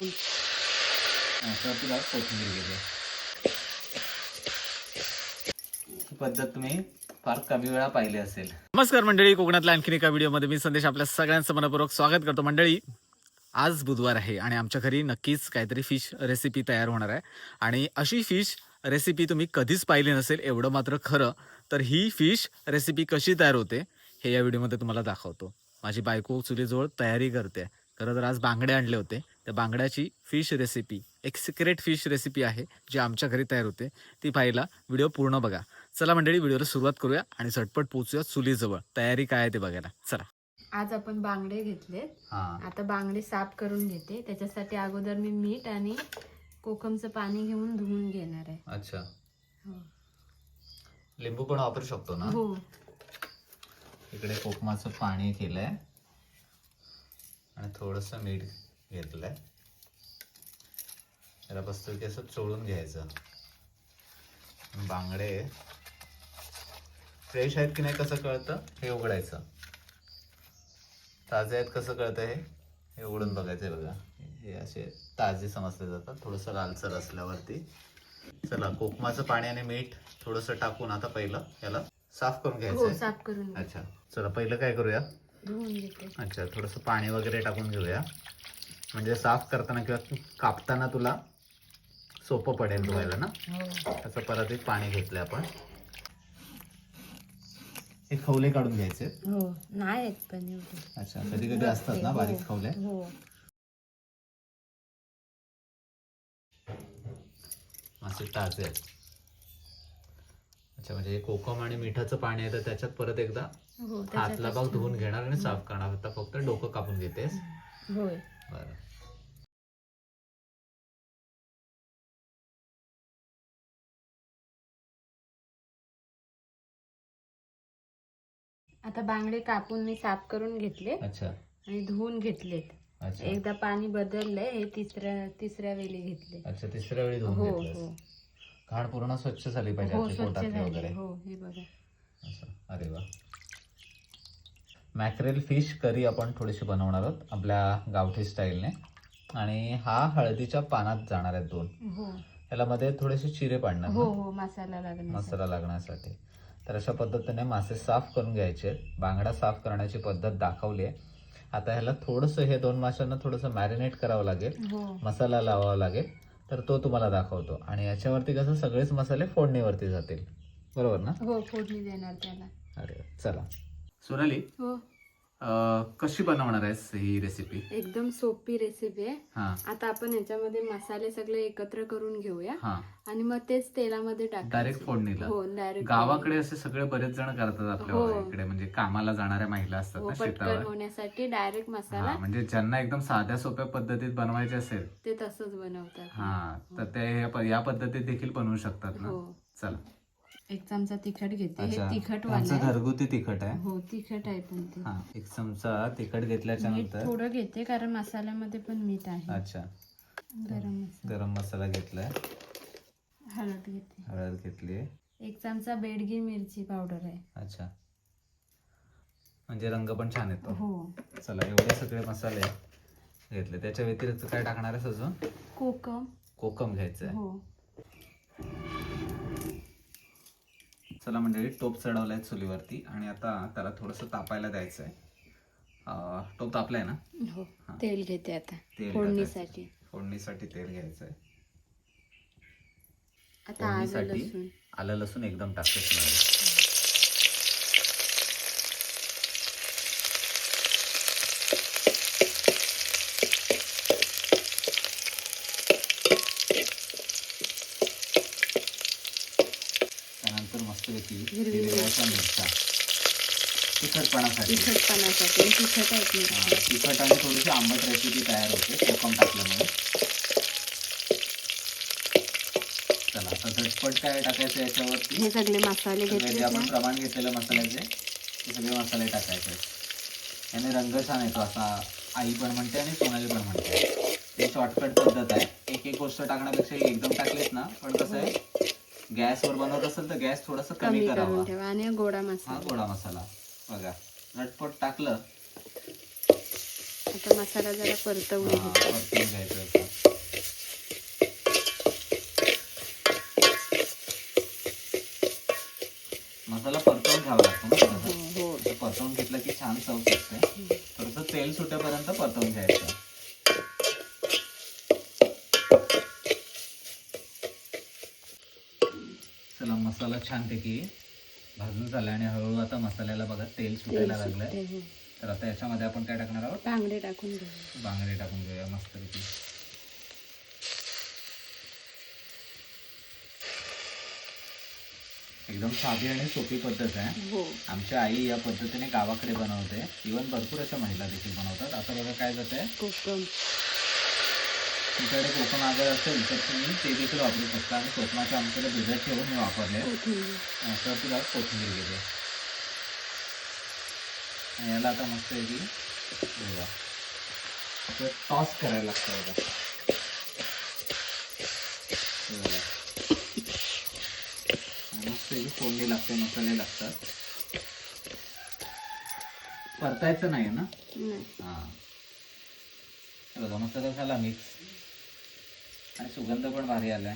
तुला कोथिंबीर घेते ही पद्धत तुम्ही फार कमी वेळा पाहिली असेल. नमस्कार मंडळी कोकणातल्या आणखीन एका व्हिडिओमध्ये मी संदेश आपल्या सगळ्यांचं मनपूर्वक स्वागत करतो. मंडळी आज बुधवार आहे आणि आमच्या घरी नक्कीच काहीतरी फिश रेसिपी तयार होणार आहे. आणि अशी फिश रेसिपी तुम्ही कधीच पाहिली नसेल एवढं मात्र खरं तर ही फिश रेसिपी कशी तयार होते हे या व्हिडिओमध्ये तुम्हाला दाखवतो. माझी बायको चुलीजवळ तयारी करते. खरं तर आज बांगडे आणले होते. त्या बांगड्याची फिश रेसिपी एक सिक्रेट फिश रेसिपी आहे जी आमच्या घरी तयार होते. ती पाहायला व्हिडिओ पूर्ण बघा. चला मंडळी व्हिडिओला सुरुवात करूया आणि झटपट पोचूया चुलीजवळ. तयारी काय आहे ते बघायला. चला. आज आपण बांगडे घेतलेत. हा. आता बांगडे साफ करून घेते. त्याच्यासाठी अगोदर मी मीठ आणि कोकमचं पाणी घेऊन धुवून घेणार आहे. अच्छा. हो. लिंबू पण वापरू शकतो ना? हो. इकडे कोकमाचं पाणी केलंय. आणि थोडस मीठ घेतलंय. त्याला बसतो की असं चोळून घ्यायचं. बांगडे. फ्रेश आहेत की नाही कसं कळतं? हे उघडायचं. ताजे आहेत कसं कळतं हे? हे उघडून बघायचंय बघा. हे असे ताजे समजले जातात. थोडंसं लालसर असल्यावरती. चला कोकमाचं पाणी आणि मीठ थोडंसं टाकून आता पहिलं याला साफ करून हो घ्यायचं. अच्छा. चला पहिलं काय करूया? अच्छा थोडंसं पाणी वगैरे टाकून घेऊया. म्हणजे साफ करताना किंवा कापताना तुला सोपं पडेल धुवायला ना? हो. त्याचं परत एक पाणी घेतलं आपण. हे खवले काढून घ्यायचे. हो. नाही आहेत पण एवढे. अच्छा कधी कधी असतात ना बारीक खवले? हो. मासे ताजे आहेत. अच्छा म्हणजे कोकम आणि मिठाचं पाणी आहे तर त्याच्यात परत एकदा हातला भाग धुवून घेणार आणि साफ करणार. आता फक्त डोकं कापून घेतेस. होय. बरं. आता बांगडे कापून मी साफ करून घेतले. अच्छा. आणि धुवून घेतलेत. अच्छा. एकदा पाणी बदललंय हे तिसऱ्या तिसऱ्या वेळी घेतले. अच्छा तिसऱ्या वेळी धुवून हो घेतलंस. हो. घाण पूर्ण स्वच्छ झाली पाहिजे हो आपली स्वच्छ पोटातली झाले. वगैरे. हो हे बघा. असं. अरे वा. मॅक्रेल फिश करी आपण थोडीशी बनवणार आहोत आपल्या गावठी स्टाईलने. आणि हा हळदीच्या पानात जाणार आहेत दोन. हो. त्याला मध्ये थोडेसे चिरे पाडणार हो ना, हो मसाला लागणार मसाला लागण्यासाठी. तर अशा पद्धतीने मासे साफ करून घ्यायचे. बांगडा साफ करण्याची पद्धत दाखवली आहे. आता ह्याला थोडंसं हे दोन माशांना थोडंसं मॅरिनेट करावं लागेल. हो. मसाला लावावा लागेल. तर तो तुम्हाला दाखवतो. आणि याच्यावरती कसं सगळेच मसाले फोडणीवरती जातील. बरोबर ना? हो फोडणी देणार त्याला. अरे चला. सोनाली हो. कशी बनवणार आहेस ही रेसिपी एकदम सोपी रेसिपी आहे. हा. आता आपण ह्याच्यामध्ये मसाले सगळे एकत्र करून घेऊया. हा. आणि मग तेच तेलामध्ये टाकायचे. डायरेक्ट फोडणीला हो डायरेक्ट गावाकडे असे सगळे बरेच जण करतात आपल्या हो. इकडे म्हणजे कामाला जाणाऱ्या महिला असतात हो ना पटकन शेतावर. होण्यासाठी डायरेक्ट मसाला. म्हणजे ज्यांना एकदम साध्या सोप्या पद्धतीत बनवायचे असेल. ते तसंच बनवतात. हा तर ते या पद्धतीत देखील बनवू शकतात ना? हो. चला. एक चमचा तिखट घेते. हे अच्छा. तिखट आमचं वाला. घरगुती तिखट आहे. हो तिखट आहे पण ते. हा एक चमचा तिखट घेतल्याच्या मीठ नंतर. थोडं घेते कारण मसाल्यामध्ये पण मीठ आहे. अच्छा. गरम मसाला. गरम मसाला घेतलाय. हळद घेते. हळद घेतली. एक चमचा बेडगी मिरची पावडर आहे. अच्छा. म्हणजे रंग पण छान येतो. हो. चला एवढे सगळे मसाले घेतले. त्याच्या व्यतिरिक्त काय टाकणार आहेस अजून? कोकम. कोकम घ्यायचंय. हो. चला मंडळी टोप चढवलाय चुलीवरती आणि आता त्याला थोडस तापायला द्यायचंय. अं, टोप तापलाय ना? हो तेल घेते आता. तेल फोडणीसाठी. फोडणीसाठी तेल घ्यायचंय. आता आलं फोडणीसाठी लसूण. आलं लसूण एकदम टाकायचं त्यानंतर मस्तपैकी हिरवी मिरच्या तिखटपणासाठी. तिखटपणासाठी. तिखट आहेत हा, मिरची तिखट आणि थोडीशी आंबट रेसिपी तयार होते कोकम टाकल्यामुळे. चला आता झटपट काय टाकायचं याच्यावरती? हे सगळे मसाले घेतले आपण प्रमाण घेतलेलं मसाल्याचे ते सगळे मसाले टाकायचे. याने रंग छान येतो असा आई पण म्हणते आणि सोनाली पण म्हणते. ही शॉर्टकट पद्धत आहे. एक एक गोष्ट टाकण्यापेक्षा एकदम टाकलीत ना पण कसं आहे गॅसवर बनवत असेल तर गॅस थोडासा कमी करा करावा. ठेवा आणि गोडा मसाला. गोडा मसाला. बघा नटपट टाकलं. आता मसाला जरा परतवून परतून घ्यायचं मसाला परतवून घ्यावा लागतो ना हो, हो. परतवून घेतलं की छान चव सुटते. थोडंसं तेल सुटेपर्यंत परतवून घ्यायचं. छानपैकी भाजून झाला आणि हळूहळू आता मसाल्याला बघा तेल सुटायला लागलंय. हो. तर आता याच्यामध्ये आपण काय टाकणार आहोत? बांगडे टाकून घेऊ. बांगडे टाकून घेऊया मस्तपैकी. एकदम साधी आणि सोपी पद्धत आहे. हो. आमच्या आई या पद्धतीने गावाकडे बनवते. इवन भरपूर अशा महिला देखील बनवतात. आता बघा काय जाते कोकम. तुमच्याकडे कोकण आगर असेल तर तुम्ही ते देखील वापरू शकता. आणि कोकणाच्या आमच्याकडे भिजत ठेवून मी वापरले. तर तुला कोथिंबीर आणि याला आता मस्त आहे की बघा. टॉस करायला लागतं बघा. मस्त आहे की फोडणी लागते मसाले लागतात. परतायचं नाही ना? हा. बघा झाला मिक्स आणि सुगंध पण भारी आलाय.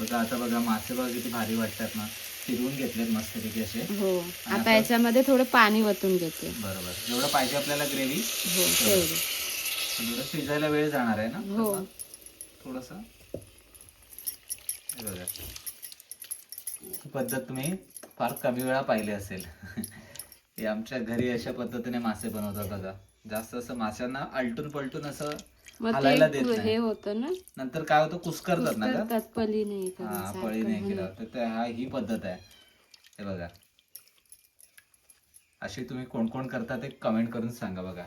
बघा आता बघा मासे बघा किती भारी वाटतात ना. फिरवून घेतलेत मस्तपैकी असे. हो. आता- याच्यामध्ये थोडं पाणी वतून घेते. बरोबर. जेवढं पाहिजे आपल्याला ग्रेव्ही? हो तेवढी. शिजायला वेळ जाणार आहे ना? हो. थोडस. बघा. पद्धत तुम्ही फार कमी वेळा पाहिली असेल. हे आमच्या घरी अशा पद्धतीने मासे बनवतात बघा. जास्त असं माशांना आलटून पलटून असं मग हालायला देत ते नाही. हे होतं ना? नंतर काय होतं? कुस्करतात ना पली नाही हा पळी नाही. केलं तर त्या- हा ही पद्धत आहे. हे बघा. अशी तुम्ही कोण कोण करता ते कमेंट करून सांगा बघा.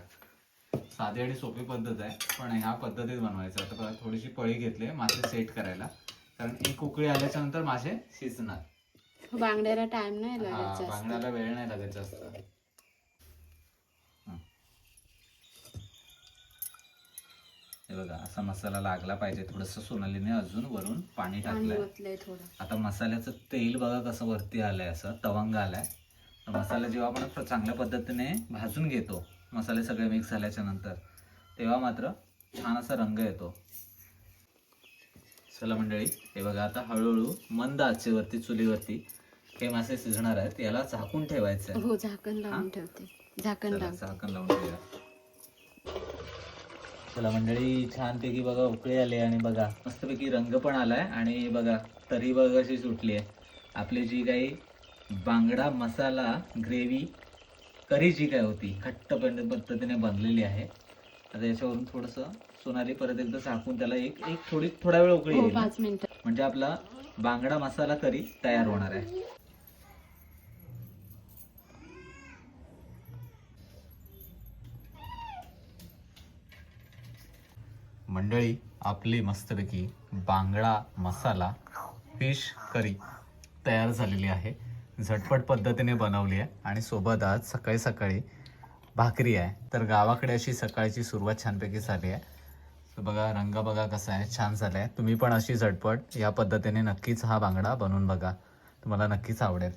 साधी आणि सोपी पद्धत आहे पण ह्या पद्धतीत बनवायचं. आता बघा थोडीशी पळी घेतली मासे सेट करायला. कारण एक उकळी आल्याच्यानंतर मासे शिजणार. बांगड्याला टाइम नाही हा लागत जास्त. बांगड्याला वेळ नाही लागत जास्त. हे बघा असा मसाला लागला पाहिजे. थोडस सोनालीने अजून वरून पाणी टाकलंय. आता मसाल्याचं तेल बघा कसं वरती आलंय असं तवंग आलाय. तर मसाला जेव्हा आपण चांगल्या पद्धतीने भाजून घेतो मसाले सगळे मिक्स झाल्याच्यानंतर तेव्हा मात्र छान असा रंग येतो. चला मंडळी हे बघा आता हळूहळू मंद आचेवरती चुलीवरती हे मासे शिजणार आहेत. याला झाकून ठेवायचं हो झाकण लावून ठेवते. झाकण लावून ठेवूया. चला मंडळी छानपैकी बघा उकळी आली आणि बघा मस्तपैकी रंग पण आलाय आणि बघा तरी बघा कशी सुटली आहे. आपली जी काही बांगडा मसाला ग्रेव्ही करी जी काय होती घट्ट पद्ध- पद्धतीने बनलेली आहे. आता याच्यावरून थोडस सोनाली परत एकदा झाकून त्याला एक एक थोडी थोडा वेळ उकळी हो म्हणजे आपला बांगडा मसाला करी तयार होणार आहे. मंडळी आपली मस्तपैकी बांगडा मसाला फिश करी तयार झालेली आहे. झटपट पद्धतीने बनवली आहे आणि सोबत आज सकाळी सकाळी भाकरी आहे. तर गावाकडे अशी सकाळची सुरुवात छानपैकी झाली आहे. तर बघा रंग बघा कसा आहे. छान झाला आहे तुम्ही पण अशी झटपट या पद्धतीने नक्कीच हा बांगडा बनवून बघा. तुम्हाला नक्कीच आवडेल.